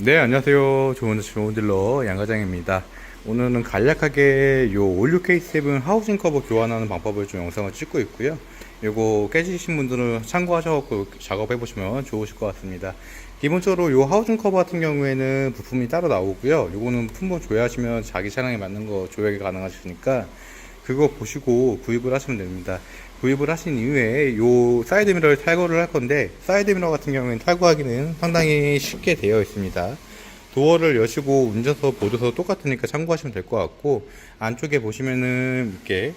네, 안녕하세요. 좋은, 좋은 딜러 양과장입니다. 오늘은 간략하게 요 올류 K7 하우징 커버 교환하는 방법을 좀 영상을 찍고 있고요. 요거 깨지신 분들은 참고하셔서 작업해 보시면 좋으실 것 같습니다. 기본적으로 요 하우징 커버 같은 경우에는 부품이 따로 나오고요. 요거는 품번 조회하시면 자기 차량에 맞는 거 조회가 가능하시니까 그거 보시고 구입을 하시면 됩니다. 구입을 하신 이후에 요 사이드 미러를 탈거를 할 건데 사이드 미러 같은 경우에는 탈거하기는 상당히 쉽게 되어 있습니다. 도어를 여시고 운전석 보조석 똑같으니까 참고하시면 될 것 같고 안쪽에 보시면은 이렇게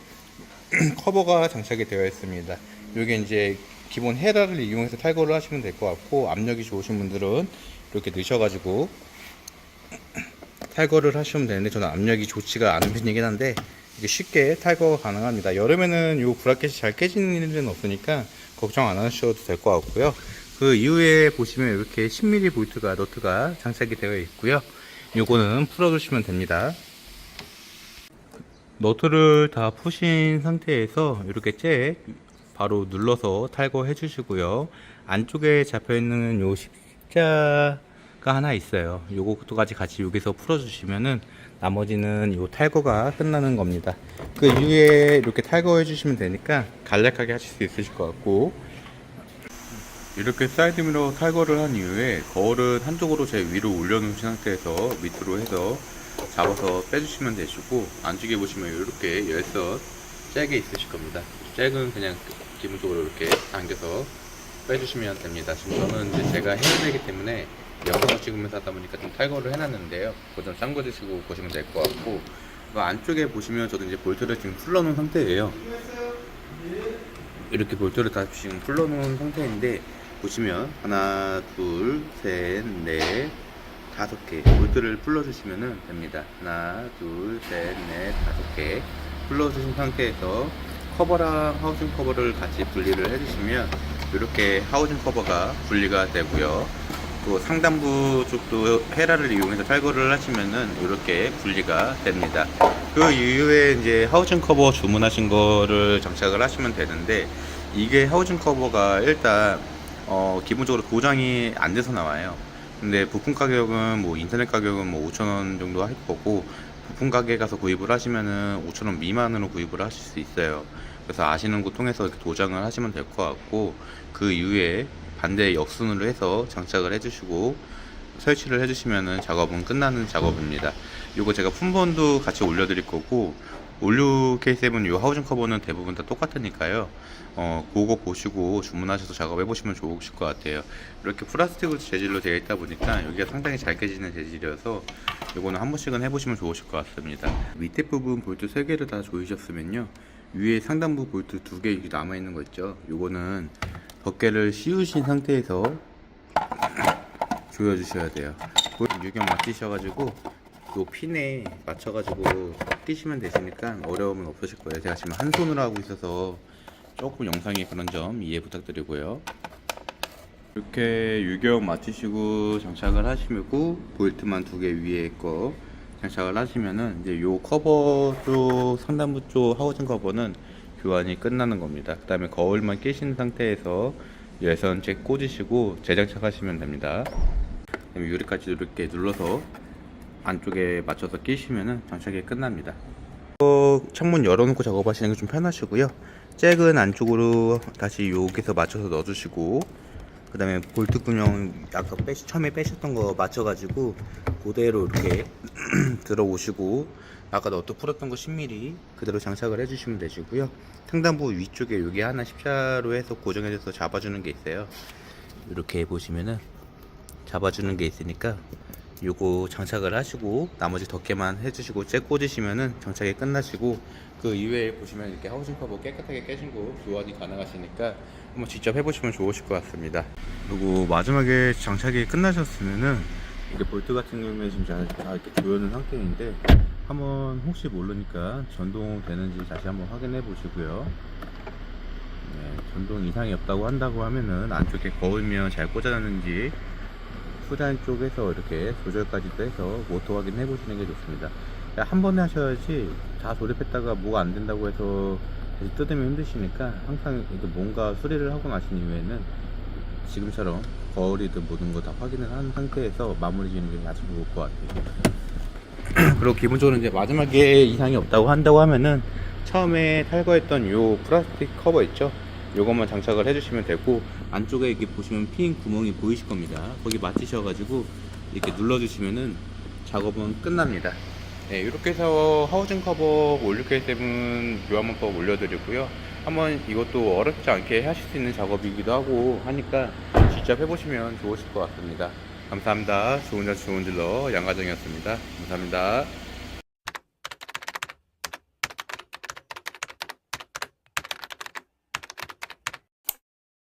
커버가 장착이 되어 있습니다. 요게 이제 기본 헤라를 이용해서 탈거를 하시면 될 것 같고 압력이 좋으신 분들은 이렇게 넣으셔가지고 탈거를 하시면 되는데 저는 압력이 좋지가 않은 편이긴 한데 이게 쉽게 탈거가 가능합니다. 여름에는 요 브라켓이 잘 깨지는 일은 없으니까 걱정 안 하셔도 될 것 같고요. 그 이후에 보시면 이렇게 10mm 볼트가 너트가 장착이 되어 있고요. 요거는 풀어주시면 됩니다. 너트를 다 푸신 상태에서 이렇게 잭 바로 눌러서 탈거해 주시고요. 안쪽에 잡혀 있는 요 십자 가 하나 있어요. 요것도까지 같이 여기서 풀어 주시면은 나머지는 요 탈거가 끝나는 겁니다. 그 이후에 이렇게 탈거해 주시면 되니까 간략하게 하실 수 있으실 것 같고 이렇게 사이드 미러 탈거를 한 이후에 거울은 한쪽으로 제 위로 올려놓은 상태에서 밑으로 해서 잡아서 빼주시면 되시고 안쪽에 보시면 이렇게 열선 잭이 있으실 겁니다. 잭은 그냥 기본적으로 이렇게 당겨서 빼주시면 됩니다. 지금 저는 이제 제가 해야 되기 때문에 영상을 찍으면서 하다 보니까 좀 탈거를 해놨는데요. 그거 좀 참고드시고 보시면 될 것 같고 그 안쪽에 보시면 저도 이제 볼트를 지금 풀러놓은 상태예요. 이렇게 볼트를 다 지금 풀러놓은 상태인데 보시면 하나, 둘, 셋, 넷, 다섯 개 볼트를 풀러주시면 됩니다. 하나, 둘, 셋, 넷, 다섯 개 풀러주신 상태에서 커버랑 하우징 커버를 같이 분리를 해주시면 이렇게 하우징 커버가 분리가 되고요. 또 상단부 쪽도 헤라를 이용해서 탈거를 하시면은 이렇게 분리가 됩니다. 그 이후에 이제 하우징 커버 주문하신 거를 장착을 하시면 되는데 이게 하우징 커버가 일단 어 기본적으로 도장이 안 돼서 나와요. 근데 부품 가격은 뭐 인터넷 가격은 뭐 5,000원 정도 할 거고 부품 가게 가서 구입을 하시면은 5,000원 미만으로 구입을 하실 수 있어요. 그래서 아시는 곳 통해서 도장을 하시면 될 것 같고 그 이후에 반대 역순으로 해서 장착을 해주시고 설치를 해주시면은 작업은 끝나는 작업입니다. 이거 제가 품번도 같이 올려드릴 거고 올류 K7 요 하우징 커버는 대부분 다 똑같으니까요. 어, 그거 보시고 주문하셔서 작업해 보시면 좋으실 것 같아요. 이렇게 플라스틱 재질로 되어 있다 보니까 여기가 상당히 잘 깨지는 재질이어서 이거는 한 번씩은 해보시면 좋으실 것 같습니다. 밑에 부분 볼트 3개를 다 조이셨으면요. 위에 상단부 볼트 2개 남아 있는 거 있죠. 요거는 덮개를 씌우신 상태에서 조여주셔야 돼요. 유경 맞추셔가지고 요 핀에 맞춰가지고 끼시면 되시니까 어려움은 없으실 거예요. 제가 지금 한 손으로 하고 있어서 조금 영상에 그런 점 이해 부탁드리고요. 이렇게 유경 맞추시고 장착을 하시고 볼트만 두 개 위에 거 장착을 하시면은 이제 요 커버 쪽 상단부 쪽 하우징 커버는 교환이 끝나는 겁니다. 그 다음에 거울만 끼신 상태에서 열선 잭 꽂으시고 재장착하시면 됩니다. 유리까지 이렇게 눌러서 안쪽에 맞춰서 끼시면은 장착이 끝납니다. 어, 창문 열어놓고 작업하시는 게 좀 편하시고요. 잭은 안쪽으로 다시 여기서 맞춰서 넣어주시고 그 다음에 볼트 구녕 아까 빼시, 처음에 빼셨던 거 맞춰가지고 그대로 이렇게 들어오시고 아까 너트 풀었던 거 10mm 그대로 장착을 해주시면 되시고요. 상단부 위쪽에 여기 하나 십자로 해서 고정해줘서 잡아주는 게 있어요. 이렇게 보시면은 잡아주는 게 있으니까 요거 장착을 하시고 나머지 덮개만 해주시고 잭 꽂으시면은 장착이 끝나시고 그 이외에 보시면 이렇게 하우징 커버 깨끗하게 깨진 거 교환이 가능하시니까 한번 직접 해보시면 좋으실 것 같습니다 그리고 마지막에 장착이 끝나셨으면은 이게 볼트 같은 경우에 지금 다, 다 이렇게 조여놓은 상태인데 한번 혹시 모르니까 전동 되는지 다시 한번 확인해 보시고요 네, 전동 이상이 없다고 한다고 하면은 안쪽에 거울면 잘 꽂아놨는지 후단 쪽에서 이렇게 조절까지도 해서 모터 확인해 보시는 게 좋습니다. 한 번에 하셔야지 다 조립했다가 뭐가 안 된다고 해서 뜯으면 힘드시니까 항상 이렇게 뭔가 수리를 하고 나신 이후에는 지금처럼 거울이든 모든 거 다 확인을 한 상태에서 마무리 지는 게 아주 좋을 것 같아요. 그리고 기본적으로 이제 마지막에 이상이 없다고 한다고 하면은 처음에 탈거했던 요 플라스틱 커버 있죠? 요것만 장착을 해주시면 되고 안쪽에 이렇게 보시면 핀 구멍이 보이실 겁니다. 거기 맞추셔가지고 이렇게 눌러주시면은 작업은 끝납니다. 네, 이렇게 해서 하우징 커버 56K7 교환문법 올려드리고요. 한번 이것도 어렵지 않게 하실 수 있는 작업이기도 하고 하니까 직접 해보시면 좋으실 것 같습니다. 감사합니다. 좋은 자 좋은 질러 양가정이었습니다. 감사합니다.